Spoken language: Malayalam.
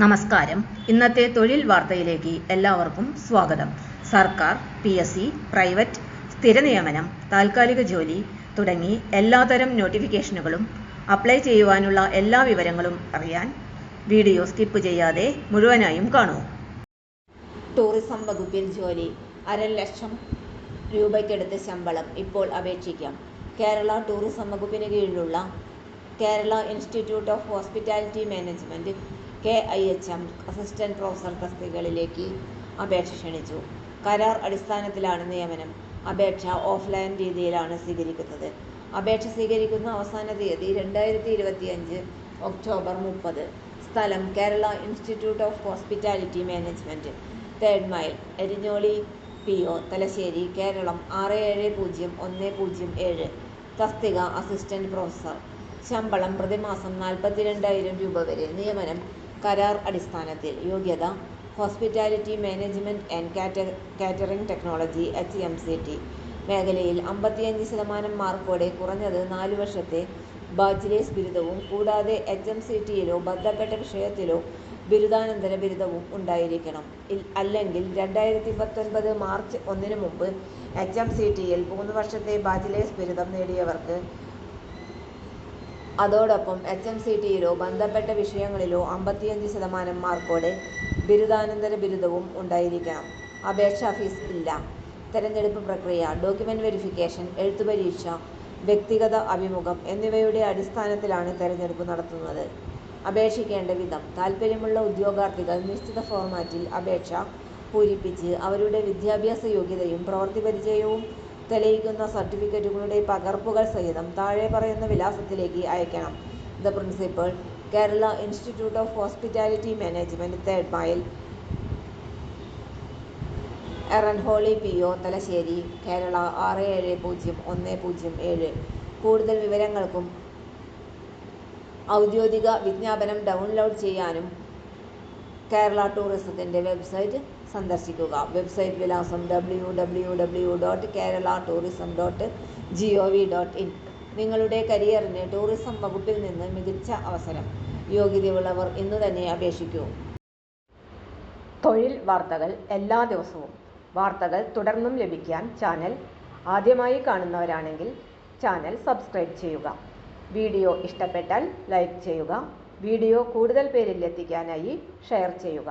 നമസ്കാരം. ഇന്നത്തെ തൊഴിൽ വാർത്തയിലേക്ക് എല്ലാവർക്കും സ്വാഗതം. സർക്കാർ പി എസ് സി പ്രൈവറ്റ് സ്ഥിര നിയമനം താൽക്കാലിക ജോലി തുടങ്ങി എല്ലാതരം നോട്ടിഫിക്കേഷനുകളും അപ്ലൈ ചെയ്യുവാനുള്ള എല്ലാ വിവരങ്ങളും അറിയാൻ വീഡിയോ സ്കിപ്പ് ചെയ്യാതെ മുഴുവനായും കാണൂ. ടൂറിസം വകുപ്പിൽ ജോലി. അര ലക്ഷം രൂപയ്ക്കെടുത്ത ശമ്പളം ഇപ്പോൾ അപേക്ഷിക്കാം. കേരള ടൂറിസം വകുപ്പിന് കീഴിലുള്ള Kerala institute of hospitality management K. I. H. M. Assistant professor തസ്തികകളിലേക്ക് അപേക്ഷ ക്ഷണിച്ചു. കരാർ അടിസ്ഥാനത്തിലാണ് നിയമനം. അപേക്ഷ ഓഫ്ലൈൻ രീതിയിലാണ് സ്വീകരിക്കുന്നത്. അപേക്ഷ സ്വീകരിക്കുന്ന അവസാന തീയതി രണ്ടായിരത്തി ഇരുപത്തിയഞ്ച് ഒക്ടോബർ മുപ്പത്. സ്ഥലം Kerala institute of hospitality management, third mile Erinjoli P. O. Thalassery Keralam ആറ് ഏഴ് പൂജ്യം ഒന്ന് പൂജ്യം ഏഴ്. തസ്തിക അസിസ്റ്റന്റ് പ്രൊഫസർ. ശമ്പളം പ്രതിമാസം നാൽപ്പത്തിരണ്ടായിരം രൂപ വരെ. നിയമനം കരാർ അടിസ്ഥാനത്തിൽ യോഗ്യത hospitality management and catering technology H M C T. മേഖലയിൽ അമ്പത്തിയഞ്ച് ശതമാനം മാർക്കോടെ കുറഞ്ഞത് നാല് വർഷത്തെ ബാച്ചിലേഴ്സ് ബിരുദവും കൂടാതെ എച്ച് എം സി ടിയിലോ ബന്ധപ്പെട്ട വിഷയത്തിലോ ബിരുദാനന്തര ബിരുദവും ഉണ്ടായിരിക്കണം. അല്ലെങ്കിൽ രണ്ടായിരത്തി പത്തൊൻപത് മാർച്ച് ഒന്നിന് മുമ്പ് എച്ച് എം സി ടിയിൽ മൂന്ന് വർഷത്തെ ബാച്ചിലേഴ്സ് ബിരുദം നേടിയവർക്ക് അതോടൊപ്പം എച്ച് എം സി ടിയിലോ ബന്ധപ്പെട്ട വിഷയങ്ങളിലോ അമ്പത്തിയഞ്ച് ശതമാനം മാർക്കോടെ ബിരുദാനന്തര ബിരുദവും ഉണ്ടായിരിക്കണം അപേക്ഷാ ഫീസ് ഇല്ല. തെരഞ്ഞെടുപ്പ് പ്രക്രിയ ഡോക്യുമെന്റ് വെരിഫിക്കേഷൻ എഴുത്തുപരീക്ഷ വ്യക്തിഗത അഭിമുഖം എന്നിവയുടെ അടിസ്ഥാനത്തിലാണ് തെരഞ്ഞെടുപ്പ് നടത്തുന്നത്. അപേക്ഷിക്കേണ്ട വിധം താൽപര്യമുള്ള ഉദ്യോഗാർത്ഥികൾ നിശ്ചിത ഫോർമാറ്റിൽ അപേക്ഷ പൂരിപ്പിച്ച് അവരുടെ വിദ്യാഭ്യാസ യോഗ്യതയും പ്രവൃത്തി പരിചയവും തെളിയിക്കുന്ന സർട്ടിഫിക്കറ്റുകളുടെ പകർപ്പുകൾ സഹിതം താഴെ പറയുന്ന വിലാസത്തിലേക്ക് അയക്കണം. The principal Kerala institute of hospitality management, third mile Eranholi P O Thalassery Kerala ആറ് ഏഴ് പൂജ്യം ഒന്ന് പൂജ്യം ഏഴ്. കൂടുതൽ വിവരങ്ങൾക്കും ഔദ്യോഗിക വിജ്ഞാപനം ഡൗൺലോഡ് ചെയ്യാനും കേരള ടൂറിസത്തിന്റെ വെബ്സൈറ്റ് സന്ദർശിക്കുക. വെബ്സൈറ്റ് വിലാസം W W W dot Kerala tourism dot G O V dot in നിങ്ങളുടെ കരിയറിന് ടൂറിസം വകുപ്പിൽ നിന്ന് മികച്ച അവസരം. യോഗ്യതയുള്ളവർ ഇന്നു തന്നെ അപേക്ഷിക്കൂ. തൊഴിൽ വാർത്തകൾ എല്ലാ ദിവസവും. വാർത്തകൾ തുടർന്നും ലഭിക്കാൻ ചാനൽ ആദ്യമായി കാണുന്നവരാണെങ്കിൽ ചാനൽ സബ്സ്ക്രൈബ് ചെയ്യുക. വീഡിയോ ഇഷ്ടപ്പെട്ടാൽ ലൈക്ക് ചെയ്യുക. വീഡിയോ കൂടുതൽ പേരിൽ എത്തിക്കാനായി ഷെയർ ചെയ്യുക.